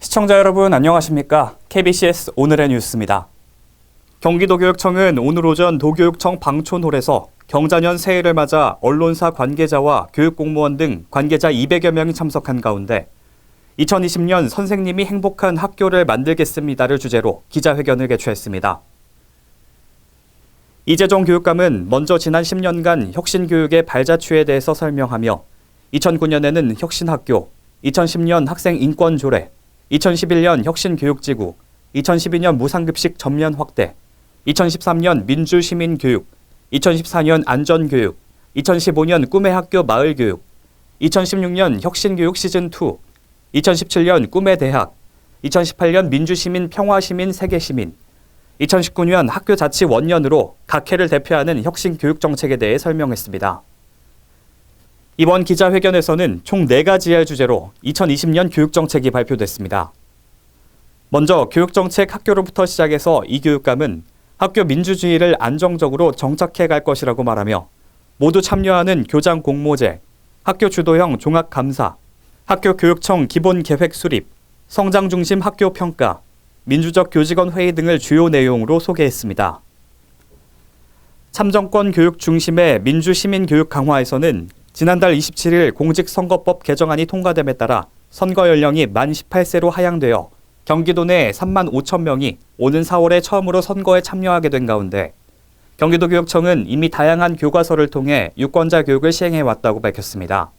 시청자 여러분 안녕하십니까? KBCS 오늘의 뉴스입니다. 경기도교육청은 오늘 오전 도교육청 방촌홀에서 경자년 새해를 맞아 언론사 관계자와 교육공무원 등 관계자 200여 명이 참석한 가운데 2020년 선생님이 행복한 학교를 만들겠습니다를 주제로 기자회견을 개최했습니다. 이재종 교육감은 먼저 지난 10년간 혁신교육의 발자취에 대해서 설명하며 2009년에는 혁신학교, 2010년 학생 인권 조례, 2011년 혁신교육지구, 2012년 무상급식 전면 확대, 2013년 민주시민교육, 2014년 안전교육, 2015년 꿈의 학교 마을교육, 2016년 혁신교육 시즌2, 2017년 꿈의 대학, 2018년 민주시민 평화시민 세계시민, 2019년 학교 자치 원년으로 각 해를 대표하는 혁신 교육 정책에 대해 설명했습니다. 이번 기자회견에서는 총 4가지의 주제로 2020년 교육 정책이 발표됐습니다. 먼저 교육정책 학교로부터 시작해서 이 교육감은 학교 민주주의를 안정적으로 정착해 갈 것이라고 말하며 모두 참여하는 교장 공모제, 학교 주도형 종합감사, 학교 교육청 기본 계획 수립, 성장 중심 학교 평가, 민주적 교직원 회의 등을 주요 내용으로 소개했습니다. 참정권 교육 중심의 민주 시민 교육 강화에서는 지난달 27일 공직선거법 개정안이 통과됨에 따라 선거 연령이 만 18세로 하향되어 경기도 내 3만 5천 명이 오는 4월에 처음으로 선거에 참여하게 된 가운데 경기도교육청은 이미 다양한 교과서를 통해 유권자 교육을 시행해 왔다고 밝혔습니다.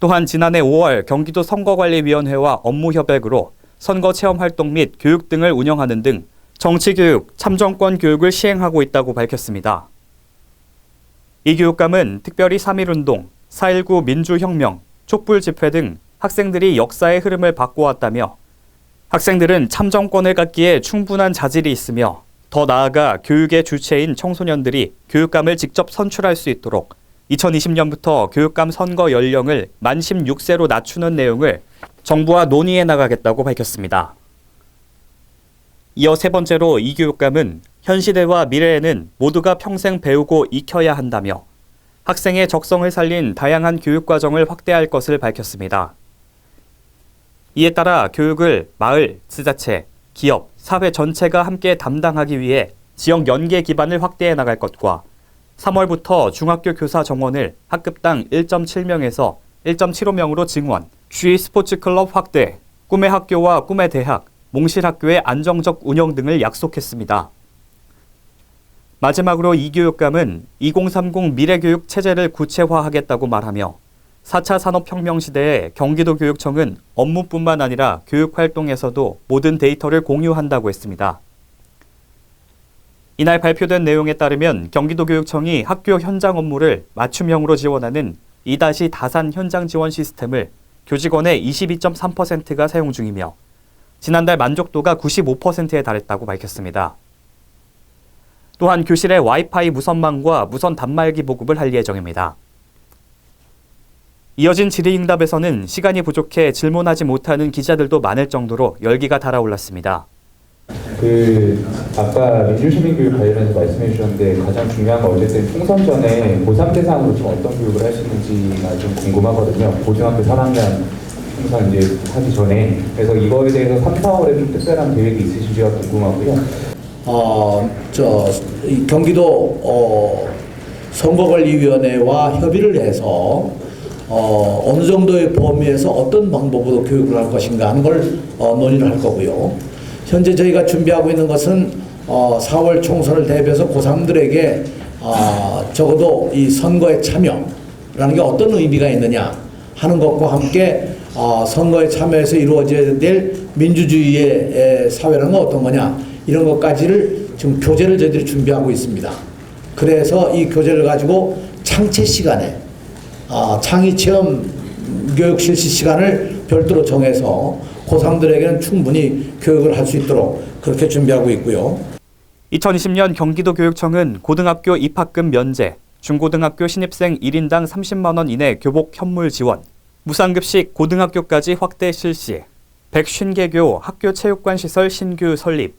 또한 지난해 5월 경기도 선거관리위원회와 업무 협약으로 선거 체험 활동 및 교육 등을 운영하는 등 정치 교육, 참정권 교육을 시행하고 있다고 밝혔습니다. 이 교육감은 특별히 3.1운동, 4.19 민주혁명, 촛불 집회 등 학생들이 역사의 흐름을 바꿔왔다며 학생들은 참정권을 갖기에 충분한 자질이 있으며 더 나아가 교육의 주체인 청소년들이 교육감을 직접 선출할 수 있도록 2020년부터 교육감 선거 연령을 만 16세로 낮추는 내용을 정부와 논의해 나가겠다고 밝혔습니다. 이어 세 번째로 이 교육감은 현 시대와 미래에는 모두가 평생 배우고 익혀야 한다며 학생의 적성을 살린 다양한 교육 과정을 확대할 것을 밝혔습니다. 이에 따라 교육을 마을, 지자체, 기업, 사회 전체가 함께 담당하기 위해 지역 연계 기반을 확대해 나갈 것과 3월부터 중학교 교사 정원을 학급당 1.7명에서 1.75명으로 증원, 주의 스포츠 클럽 확대, 꿈의 학교와 꿈의 대학, 몽실학교의 안정적 운영 등을 약속했습니다. 마지막으로 이 교육감은 2030 미래교육 체제를 구체화하겠다고 말하며 4차 산업혁명 시대에 경기도 교육청은 업무뿐만 아니라 교육 활동에서도 모든 데이터를 공유한다고 했습니다. 이날 발표된 내용에 따르면 경기도 교육청이 학교 현장 업무를 맞춤형으로 지원하는 2다시 다산 현장 지원 시스템을 교직원의 22.3%가 사용 중이며 지난달 만족도가 95%에 달했다고 밝혔습니다. 또한 교실에 와이파이 무선망과 무선 단말기 보급을 할 예정입니다. 이어진 질의응답에서는 시간이 부족해 질문하지 못하는 기자들도 많을 정도로 열기가 달아올랐습니다. 그 아까 민주시민 교육 관련해서 말씀해 주셨는데 가장 중요한 건 어쨌든 총선 전에 고3 대상으로 좀 어떤 교육을 하시는지가 좀 궁금하거든요. 고등학교 3학년 총선 이제 하기 전에 그래서 이거에 대해서 3, 4월에 좀 특별한 계획이 있으신지가 궁금하고요. 어, 저, 이 경기도, 어, 선거관리위원회와 협의를 해서, 어, 어느 정도의 범위에서 어떤 방법으로 교육을 할 것인가 하는 걸 어, 논의를 할 거고요. 현재 저희가 준비하고 있는 것은 어, 4월 총선을 대비해서 고3들에게 어, 적어도 이 선거에 참여라는 게 어떤 의미가 있느냐 하는 것과 함께 어, 선거에 참여해서 이루어져야 될 민주주의의 에, 사회라는 건 어떤 거냐 이런 것까지를 지금 교재를 저희들이 준비하고 있습니다. 그래서 이 교재를 가지고 창체 시간에 아, 창의 체험 교육 실시 시간을 별도로 정해서 고3들에게는 충분히 교육을 할 수 있도록 그렇게 준비하고 있고요. 2020년 경기도 교육청은 고등학교 입학금 면제, 중고등학교 신입생 1인당 30만 원 이내 교복 현물 지원, 무상급식 고등학교까지 확대 실시, 150개교 학교 체육관 시설 신규 설립,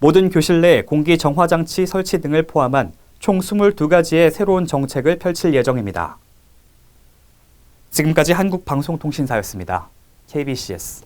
모든 교실 내 공기 정화 장치 설치 등을 포함한 총 22가지의 새로운 정책을 펼칠 예정입니다. 지금까지 한국방송통신사였습니다. KBCS